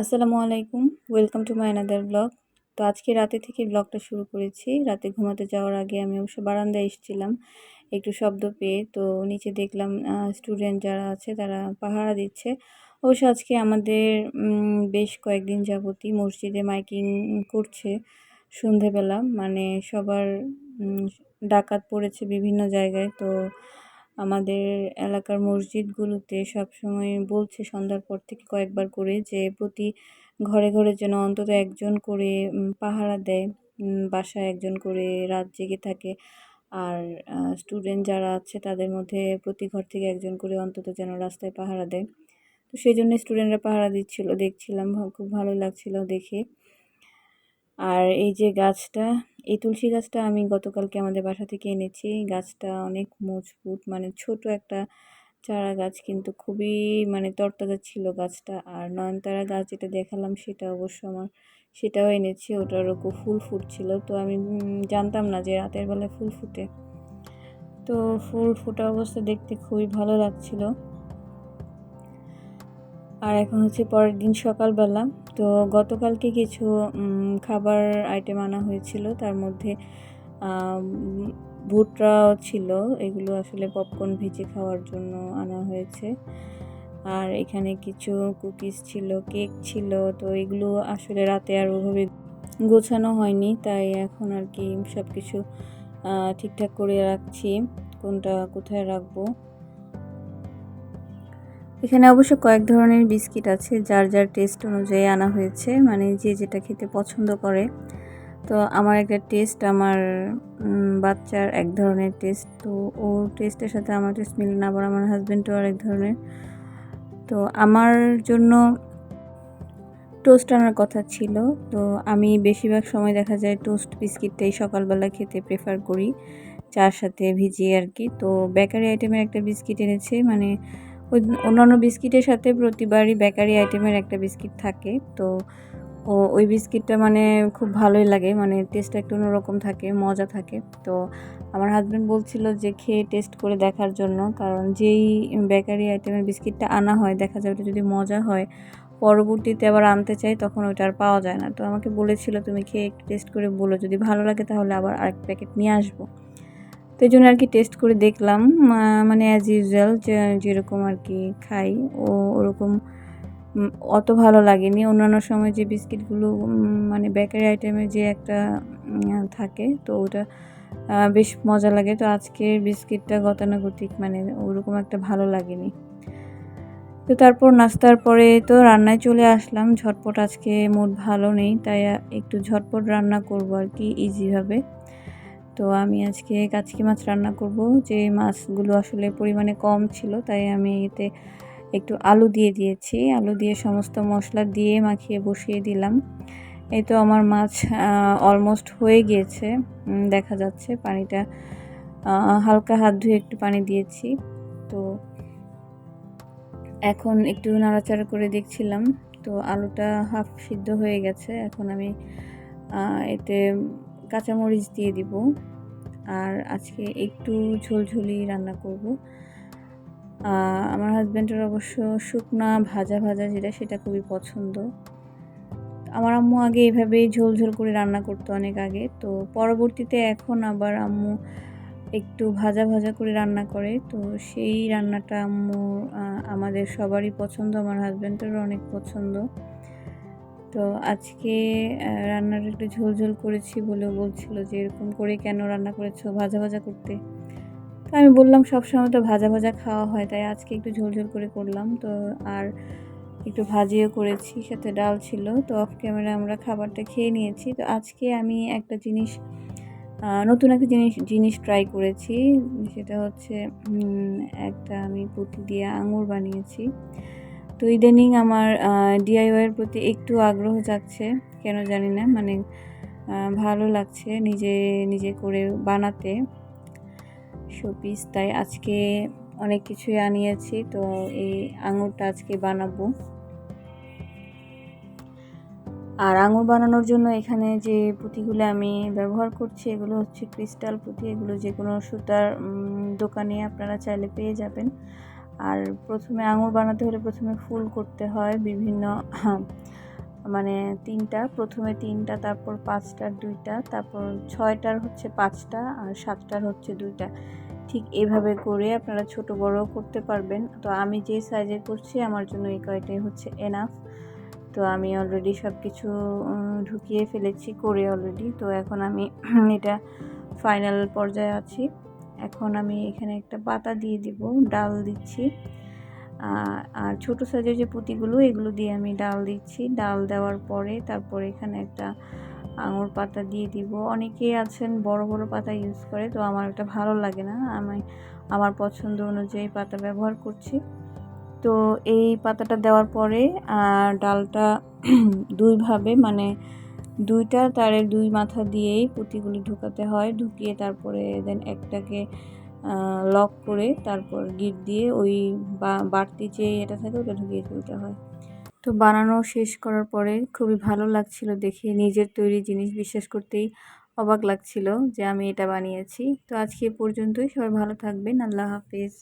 আসসালামু আলাইকুম, welcome to my another blog তো আজকে রাতে থেকে ব্লগটা শুরু করেছি। রাতে ঘুমাতে যাওয়ার আগে আমি অবশ্য বারান্দায় এসেছিলাম, একটু শব্দ পেয়ে। তো নিচে দেখলাম স্টুডেন্ট যারা আছে তারা পাহারা দিচ্ছে। অবশ্য আজকে আমাদের বেশ কয়েকদিন যাবতই মসজিদে মাইকিং করছে সন্ধেবেলা। মানে সবার ডাকাত পড়েছে বিভিন্ন জায়গায়। তো আমাদের এলাকার মসজিদগুলোতে সবসময় বলছে সন্ধ্যার পর থেকে কয়েকবার করে যে প্রতি ঘরে ঘরে যেন অন্তত একজন করে পাহারা দেয় বাসায় একজন করে রাত জেগে থাকে। আর স্টুডেন্ট যারা আছে তাদের মধ্যে প্রতি ঘর থেকে একজন করে অন্তত যেন রাস্তায় পাহারা দেয়। তো সেই জন্য স্টুডেন্টরা পাহারা দিচ্ছিল, দেখছিলাম, খুব ভালো লাগছিল দেখে। আর এই যে গাছটা এই তুলসী গাছটা আমি গতকালকে আমাদের বাসা থেকে এনেছি। গাছটা অনেক মজবুত মানে ছোট একটা চারা গাছ, কিন্তু খুবই মানে তরতাজা ছিল গাছটা। আর নয়নতারা গাছ যেটা দেখালাম, সেটা অবশ্য আমার, সেটাও এনেছি। ওটার ওপর ফুল ফুটছিল। তো আমি জানতাম না যে রাতের বেলায় ফুল ফুটে। তো ফুল ফোটা অবস্থা দেখতে খুবই ভালো লাগছিল। আর এখন হচ্ছে পরের দিন সকালবেলা। তো গতকালকে কিছু খাবার আইটেম আনা হয়েছিল। তার মধ্যে ভুট্টাও ছিল। এগুলো আসলে পপকর্ন ভেজে খাওয়ার জন্য আনা হয়েছে। আর এখানে কিছু কুকিজ ছিল কেক ছিল। তো এগুলো আসলে রাতে আর ওভাবে গোছানো হয়নি। তাই এখন আর কি সব কিছু ঠিকঠাক করে রাখছি। কোনটা কোথায় রাখব? এখানে অবশ্য কয়েক ধরনের বিস্কিট আছে, যার যার টেস্ট অনুযায়ী আনা হয়েছে মানে যে যেটা খেতে পছন্দ করে। তো আমার একটা টেস্ট, আমার বাচ্চার এক ধরনের টেস্ট, তো ওর টেস্টের সাথে আমার টেস্ট মিলে না, আবার আমার হাজব্যান্ডও আরেক ধরনের। তো আমার জন্য টোস্ট আনার কথা ছিল, তো আমি বেশিরভাগ সময় দেখা যায় টোস্ট বিস্কিটটাই সকালবেলা খেতে প্রেফার করি চার সাথে ভিজিয়ে আর কি। তো বেকারি আইটেমের একটা বিস্কিট এনেছে মানে অন্যান্য বিস্কিটের সাথে প্রতিবারই বেকারি আইটেমের একটা বিস্কিট থাকে। তো ও, ওই বিস্কিটটা মানে খুব ভালোই লাগে মানে টেস্টটা একটু অন্যরকম থাকে, মজা থাকে। তো আমার হাজব্যান্ড বলছিল যে, খেয়ে টেস্ট করে দেখার জন্য। কারণ যেই বেকারি আইটেমের বিস্কিটটা আনা হয়, দেখা যায় ওটা যদি মজা হয়, পরবর্তীতে আবার আনতে চাই, তখন ওইটা আর পাওয়া যায় না। তো আমাকে বলেছিল, তুমি খেয়ে একটু টেস্ট করে বলো, যদি ভালো লাগে তাহলে আবার আরেক প্যাকেট নিয়ে আসব। তো এই জন্য আর কি টেস্ট করে দেখলাম। মানে অ্যাজ ইউজুয়াল যেরকম আর কি খাই, ও ওরকম অত ভালো লাগেনি। অন্যান্য সময় যে বিস্কিটগুলো মানে বেকারি আইটেমের যে একটা থাকে, তো ওটা বেশ মজা লাগে। তো আজকের বিস্কিটটা গতানুগতিক মানে ওরকম একটা ভালো লাগেনি। তো তারপর নাস্তার পরে তো রান্নায় চলে আসলাম। ঝটপট আজকে মুড ভালো নেই, তাই একটু ঝটপট রান্না করব আর কি ইজিভাবে তো আমি আজকে কাচকি মাছ রান্না করব। যে মাছগুলো আসলে পরিমাণে কম ছিল, তাই আমি এতে একটু আলু দিয়ে দিয়েছি। আলু দিয়ে সমস্ত মশলা দিয়ে মাখিয়ে বসিয়ে দিলাম। এই তো আমার মাছ অলমোস্ট হয়ে গিয়েছে। দেখা যাচ্ছে পানিটা হালকা হাত ধুয়ে একটু পানি দিয়েছি। তো এখন একটু নাড়াচাড়া করে দেখছিলাম। তো আলুটা হাফ সিদ্ধ হয়ে গেছে। এখন আমি এতে কাঁচামরিচ দিয়ে দিব। আর আজকে একটু ঝোলঝুলি রান্না করব। আমার হাজব্যান্ডের অবশ্য শুকনা ভাজা ভাজা যেটা সেটা খুবই পছন্দ। আমার আম্মু আগে এভাবেই ঝোল ঝোল করে রান্না করতো অনেক আগে। তো পরবর্তীতে এখন আবার আম্মু একটু ভাজা ভাজা করে রান্না করে। তো সেই রান্নাটা আম্মু আমাদের সবারই পছন্দ, আমার হাজব্যান্ডেরও অনেক পছন্দ। তো আজকে রান্নাটা একটু ঝোল ঝোল করেছি বলেও বলছিল যে এরকম করে কেন রান্না করেছ ভাজা ভাজা করতে? তো আমি বললাম সবসময় তো ভাজা ভাজা খাওয়া হয়, তাই আজকে একটু ঝোল ঝোল করে করলাম। তো আর একটু ভাজিও করেছি, সাথে ডাল ছিল, তো অফ ক্যামেরা আমরা খাবারটা খেয়ে নিয়েছি। তো আজকে আমি একটা জিনিস নতুন একটা জিনিস জিনিস ট্রাই করেছি। সেটা হচ্ছে একটা আমি পুঁতি দিয়ে আঙুর বানিয়েছি। তো ইদানিং আমার ডিআইওয়াইয়ের প্রতি একটু আগ্রহ যাচ্ছে কেন জানি না মানে ভালো লাগছে নিজে নিজে করে বানাতে। শোপিস, তাই আজকে অনেক কিছুই আনিয়েছি, তো এই আঙুরটা আজকে বানাবো। আর আঙুর বানানোর জন্য এখানে যে পুঁতিগুলো আমি ব্যবহার করছি, এগুলো হচ্ছে ক্রিস্টাল পুঁতি, এগুলো যে কোনো সুতার দোকানে আপনারা চাইলে পেয়ে যাবেন। আর প্রথমে আঙুর বানাতে হলে প্রথমে ফুল করতে হয় বিভিন্ন মানে তিনটা, প্রথমে তিনটা, তারপর পাঁচটার দুইটা, তারপর ছয়টার হচ্ছে পাঁচটা আর সাতটার হচ্ছে দুইটা। ঠিক এভাবে করে আপনারা ছোট বড় করতে পারবেন। তো আমি যে সাইজের করছি, আমার জন্য এই কয়টাই হচ্ছে এনাফ তো আমি অলরেডি সব কিছু ঢুকিয়ে ফেলেছি, করে অলরেডি তো এখন আমি এটা ফাইনাল পর্যায়ে আছি। এখন আমি এখানে একটা পাতা দিয়ে দিব, ডাল দিচ্ছি। আর ছোট সাইজের যে পুঁতিগুলো, এগুলো দিয়ে আমি ডাল দিচ্ছি। ডাল দেওয়ার পরে তারপর এখানে একটা আঙুর পাতা দিয়ে দিব। অনেকেই আছেন বড় বড় পাতা ইউজ করে, তো আমার এটা ভালো লাগে না। আমি, আমার পছন্দ অনুযায়ী পাতা ব্যবহার করছি। তো এই পাতাটা দেওয়ার পরে ডালটা দুইভাবে মানে দুইটা তারের দুই মাথা দিয়েই পুঁতিগুলি ঢুকাতে হয়। ঢুকিয়ে তারপরে দেন একটাকে লক করে তারপর গিট দিয়ে ওই বাড়তি যে এটা থাকে ওটা ঢুকিয়ে ফেলতে হয়। তো বানানো শেষ করার পরে খুবই ভালো লাগছিল দেখে। নিজের তৈরি জিনিস বিশ্বাস করতেই অবাক লাগছিল যে আমি এটা বানিয়েছি। তো আজকে পর্যন্তই। সবাই ভালো থাকবেন। আল্লাহ হাফিজ।